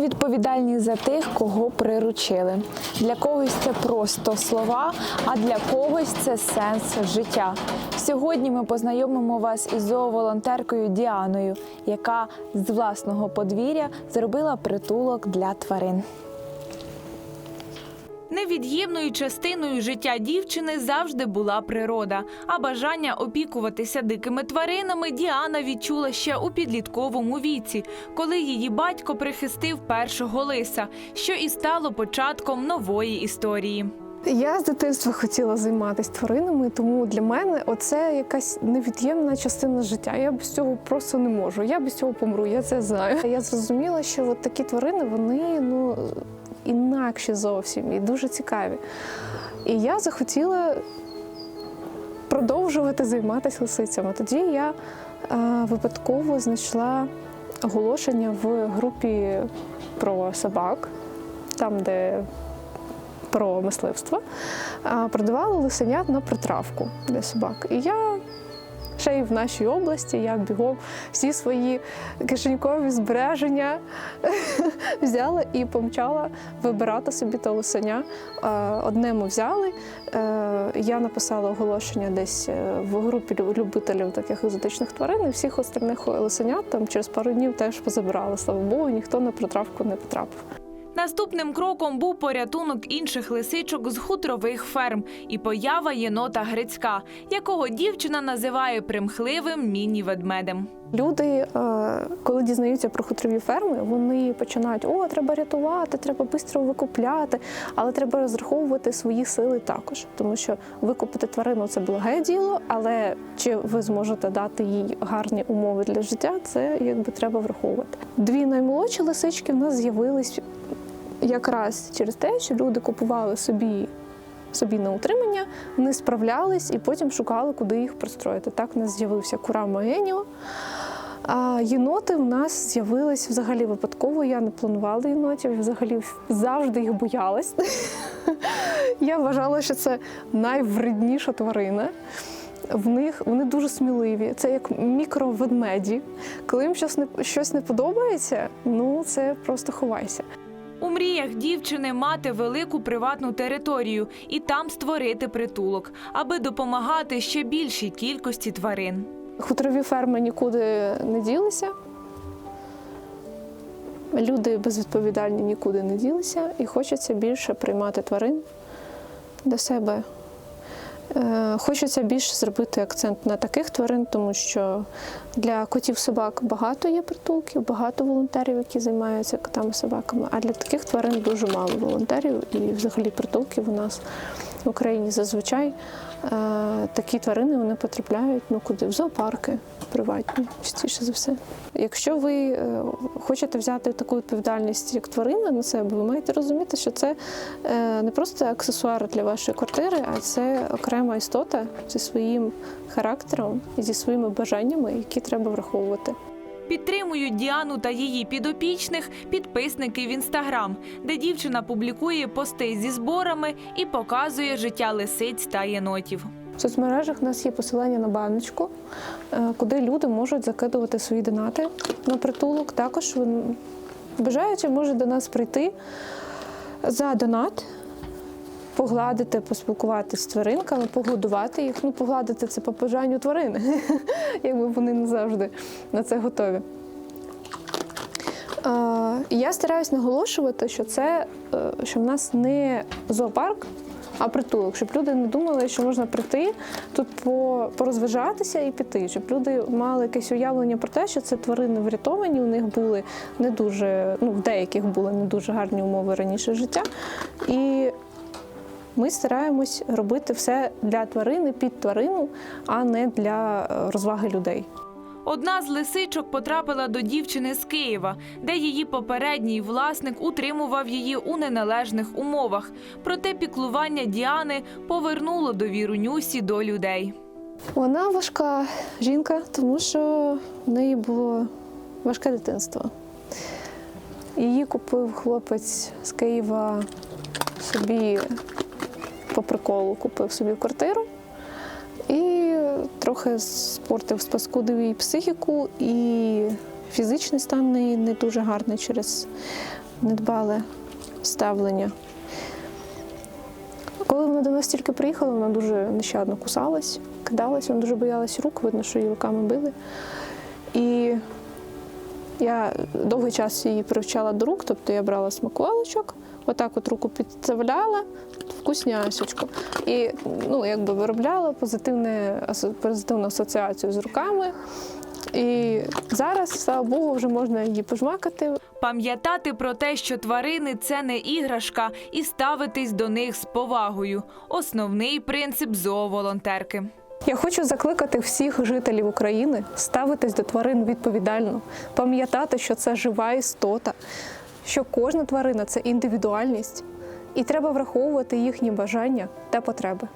Відповідальні за тих, кого приручили. Для когось це просто слова, а для когось це сенс життя. Сьогодні ми познайомимо вас із зооволонтеркою Діаною, яка з власного подвір'я зробила притулок для тварин. Невід'ємною частиною життя дівчини завжди була природа. А бажання опікуватися дикими тваринами Діана відчула ще у підлітковому віці, коли її батько прихистив першого лиса, що і стало початком нової історії. Я з дитинства хотіла займатися тваринами, тому для мене оце якась невід'ємна частина життя. Я без цього просто не можу. Я без цього помру, я це знаю. Я зрозуміла, що от такі тварини вони ну інакші зовсім і дуже цікаві. І я захотіла продовжувати займатися лисицями. Тоді я е, випадково знайшла оголошення в групі про собак, там, де про мисливство, а, продавали лисенят на притравку для собак. І я ще й в нашій області я бігом всі свої кишенькові збереження взяла і помчала вибирати собі те лисеня. Е, Одне взяли. е, Я написала оголошення десь е, в групі любителів таких екзотичних тварин, і всіх остальних лисенят там через пару днів теж позабирали. Слава Богу, ніхто на притравку не потрапив. Наступним кроком був порятунок інших лисичок з хуторових ферм і поява єнота Грицька, якого дівчина називає примхливим міні-ведмедем. Люди, е, коли дізнаються про хутрові ферми, вони починають: о, треба рятувати, треба швидко викупляти, але треба розраховувати свої сили також, тому що викупити тварину це благе діло, але чи ви зможете дати їй гарні умови для життя, це якби треба враховувати. Дві наймолодші лисички в нас з'явились якраз через те, що люди купували собі. Собі на утримання, не справлялись і потім шукали, куди їх пристроїти. Так в нас з'явився Курама Еніо. А єноти в нас з'явились взагалі випадково. Я не планувала єнотів, взагалі завжди їх боялась. Я вважала, що це найвредніша тварина. В них вони дуже сміливі. Це як мікроведмеді. Коли їм щось не, щось не подобається, ну це просто ховайся. У мріях дівчини мати велику приватну територію і там створити притулок, аби допомагати ще більшій кількості тварин. Хуторові ферми нікуди не ділися. Люди безвідповідальні нікуди не ділися, і хочеться більше приймати тварин до себе. Е, Хочеться більше зробити акцент на таких тварин, тому що для котів собак багато є притулків, багато волонтерів, які займаються котами собаками. А для таких тварин дуже мало волонтерів і взагалі притулків у нас в Україні зазвичай такі тварини вони потрапляють ну куди в зоопарки приватні, частіше за все. Якщо ви е, хочете взяти таку відповідальність як тварина на себе, ви маєте розуміти, що це е, не просто аксесуар для вашої квартири, а це окрема істота зі своїм характером і зі своїми бажаннями, які треба враховувати. Підтримують Діану та її підопічних підписники в інстаграм, де дівчина публікує пости зі зборами і показує життя лисиць та єнотів. В соцмережах у нас є посилання на баночку, е, куди люди можуть закидувати свої донати на притулок. Також бажаючи можуть до нас прийти за донат, погладити, поспілкуватися з тваринками, погодувати їх. Ну, погладити це по бажанню тварини, якби вони не завжди на це готові. І Я стараюсь наголошувати, що це е, що в нас не зоопарк, а притулок, щоб люди не думали, що можна прийти тут по, порозважатися і піти, щоб люди мали якесь уявлення про те, що це тварини врятовані, у них були не дуже, ну в деяких були не дуже гарні умови раніше життя. І ми стараємось робити все для тварини під тварину, а не для е, розваги людей. Одна з лисичок потрапила до дівчини з Києва, де її попередній власник утримував її у неналежних умовах. Проте піклування Діани повернуло довіру Нюсі до людей. Вона важка жінка, тому що в неї було важке дитинство. Її купив хлопець з Києва собі по приколу купив собі квартиру і трохи спортив, спаскудив її психіку і фізичний стан неї не дуже гарний через недбале ставлення. Коли вона до нас тільки приїхала, вона дуже нещадно кусалась, кидалась, вона дуже боялась рук, видно, що її руками били. І я довгий час її привчала до рук, тобто я брала смаколичок, отак от руку підставляла, вкуснясечко. І ну, якби виробляла позитивне, позитивну асоціацію з руками. І зараз, слава Богу, вже можна її пожмакати. Пам'ятати про те, що тварини це не іграшка, і ставитись до них з повагою. Основний принцип зооволонтерки. Я хочу закликати всіх жителів України ставитись до тварин відповідально, пам'ятати, що це жива істота, що кожна тварина це індивідуальність, і треба враховувати їхні бажання та потреби.